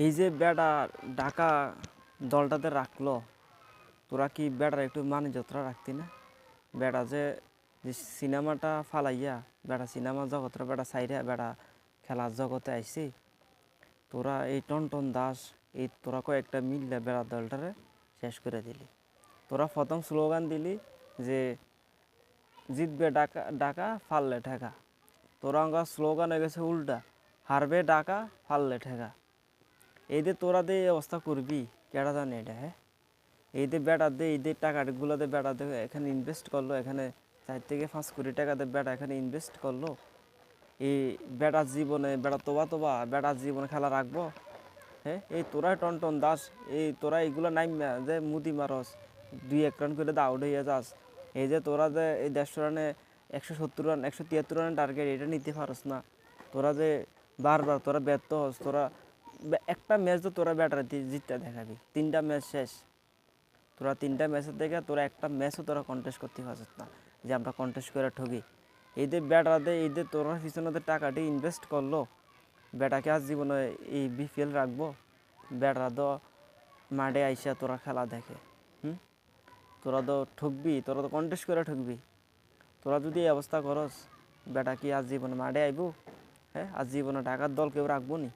এই যে বেটা ঢাকা দলটাতে রাখল, তোরা কি বেটার একটু মানে যতটা রাখতি না? বেটা যে যে সিনেমাটা ফালাইয়া, বেটা সিনেমা জগতটা বেটা সাইডে বেটা খেলার জগতে আইসি তোরা এই টনটন দাস, এই তোরা কয়েকটা মিললে বেড়া দলটারে শেষ করে দিলি। তোরা প্রথম স্লোগান দিলি যে, জিতবে ডাকা ডাকা ফাললে ঠেকা। তোরা স্লোগান হয়ে গেছে উল্টা, হারবে ডাকা ফাললে ঠেকা। এই যে তোরা দিয়ে অবস্থা করবি কেটা জানে এটা হ্যাঁ? এই যে বেটা দে, এই যে টাকাগুলো দিয়ে বেটা দে, এখানে ইনভেস্ট করল, এখানে চার থেকে পাঁচ কোটি টাকা দিয়ে বেটা এখানে ইনভেস্ট করল, এই বেটার জীবনে, বেটা তোবা তোবা বেটার জীবনে খেলা রাখব হ্যাঁ? এই তোরা টনটন দাস, এই তোরা এইগুলো নাই যে মুদি মারস, দুই এক রান করে দা আউট হয়ে যাস, এই যে তোরা যে এই দেড়শো রানে একশো সত্তর রান একশো তিয়াত্তর রানের টার্গেট এটা নিতে পারস না, তোরা যে বারবার তোরা ব্যর্থ হস, তোরা একটা ম্যাচ তো তোরা ব্যাটার জিততে দেখাবি। তিনটা ম্যাচ শেষ। তোরা তিনটা ম্যাচের দেখে তোরা একটা ম্যাচও তোরা কন্টেস্ট করতে পারছিস না। যে আমরা কন্টেস্ট করে ঠকি এদের ব্যাটারদের এদের তোরা পিছনে টাকাটি ইনভেস্ট করল, ব্যাটাকে আজ জীবনে এই বিপিএল রাখব? ব্যাটারা তো মাঠে আইসা তোরা খেলা দেখে। হুম? তোরা তো ঠকবি তোরা তো কন্টেস্ট করে ঠকবি তোরা যদি এই অবস্থা করস বেটা কি আজ জীবনে মাঠে আইবো? হ্যাঁ? আজ জীবনে টাকার দল কেউ রাখব নি?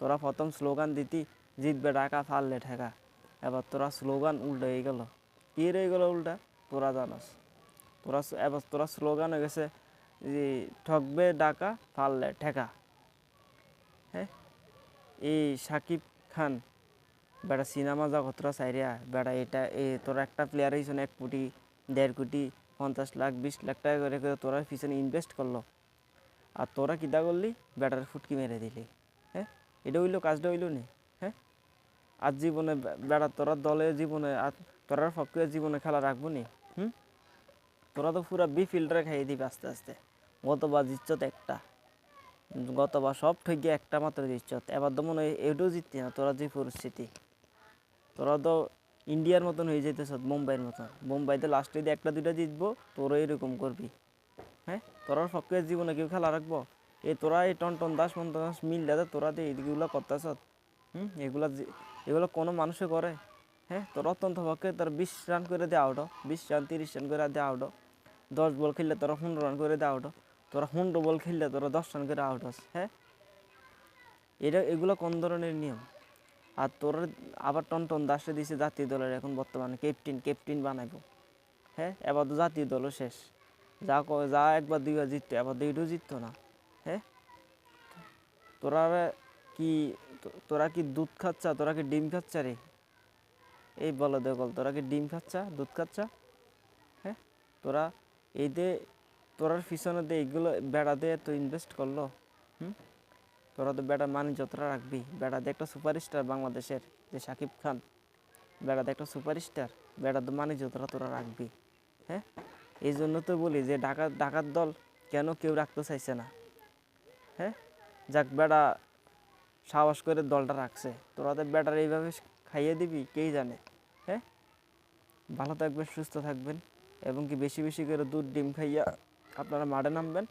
তোরা প্রথম স্লোগান দিতি, জিতবে ঢাকা, ফাললে ঠেকা। এবার তোরা স্লোগান উল্টো হয়ে গেল। কি রয়ে গেল উল্টা? তোরা জানাস। তোরা এবার তোরা স্লোগান হয়ে গেছে যে, ঠকবে ডাকা ফাললে ঠেকা। হ্যাঁ এই সাকিব খান, বেটা সিনেমা জগতরা সাইরিয়া বেটা এটা এ তোরা একটা প্লেয়ার হিসেবে এক কোটি, দেড় কোটি, পঞ্চাশ লাখ, বিশ লাখ টাকা করে করে তোরা পিছনে ইনভেস্ট করল। আর তোরা কিতা করলি? ব্যাটার ফুটকি মেরে দিলি। হ্যাঁ এটা হইল, কাজটা হইল নি? হ্যাঁ? আর জীবনে বেড়া, তোরা দলে জীবনে, আর তোরা পক্ষে জীবনে খেলা রাখব নি? হুম? তোরা তো পুরা বি ফিল্ডারে খাইয়ে দিবি আস্তে আস্তে। গতবার জিতছত একটা। গতবার সব ঠকে একটা মাত্র জিতছত এবার তো মনে হয় এটাও জিততি না, তোরা যে পরিস্থিতি। তোরা তো ইন্ডিয়ার মতন হয়ে যেতেছ মুম্বাইয়ের মতন। মুম্বাইতে লাস্টে দিয়ে একটা দুইটা জিতবো তোরা এরকম করবি। হ্যাঁ? তোরা পক্ষে জীবনে কেউ খেলা রাখব? এ তোরা এই টন দাস, মন দাস মিল দাদা তোরা তো এইগুলো করতেছ। হুম? এগুলা এগুলো কোনো মানুষে করে। হ্যাঁ? তোর অত্যন্ত পক্ষে তোর বিশ রান করে দে আউট বিশ রান, তিরিশ রান করে দে আউট দশ বল খেললে তোরা পনেরো রান করে দে আউট তোরা পনেরো বল খেললে তোরা দশ রান করে আউট হস। হ্যাঁ? এটা, এগুলো কোন ধরনের নিয়ম? আর তোর আবার টন দাসে দিছে জাতীয় দলের এখন বর্তমানে ক্যাপ্টেন ক্যাপ্টেন বানাইবো। হ্যাঁ? এবার তো জাতীয় দলও শেষ। যা যা একবার দুইবার জিততো, এবার দুইটাও জিততো না। হ্যাঁ? তোরা কি তোরা কি দুধ খাচ্ছা? তোরা কি ডিম খাচ্ছা রে? এই বলো দেখল তোরা কি ডিম খাচ্ছা? দুধ খাচ্ছা? হ্যাঁ? তোরা এই দে, তোরার পিছনে দে, এইগুলো বেড়া দিয়ে তো ইনভেস্ট করল, হুম? তোরা তো বেটা মানে যতটা রাখবি। বেটা দিয়ে একটা সুপারস্টার বাংলাদেশের, যে সাকিব খান। বেটা দিয়ে একটা সুপারস্টার বেটা তো মানে যতটা তোরা রাখবি হ্যাঁ? এই জন্য তো বলি যে ডাকাত ঢাকার দল কেন কেউ রাখতে চাইছে না? হ্যাঁ? যাক, বেটা, সাহস করে দলটা রাখছে। তোরা তো বেটার এইভাবে খাইয়ে দিবি কেই জানে হ্যাঁ? ভালো থাকবেন, সুস্থ থাকবেন, এবং কি বেশি বেশি করে দুধ, ডিম খাইয়া আপনারা মাঠে নামবেন?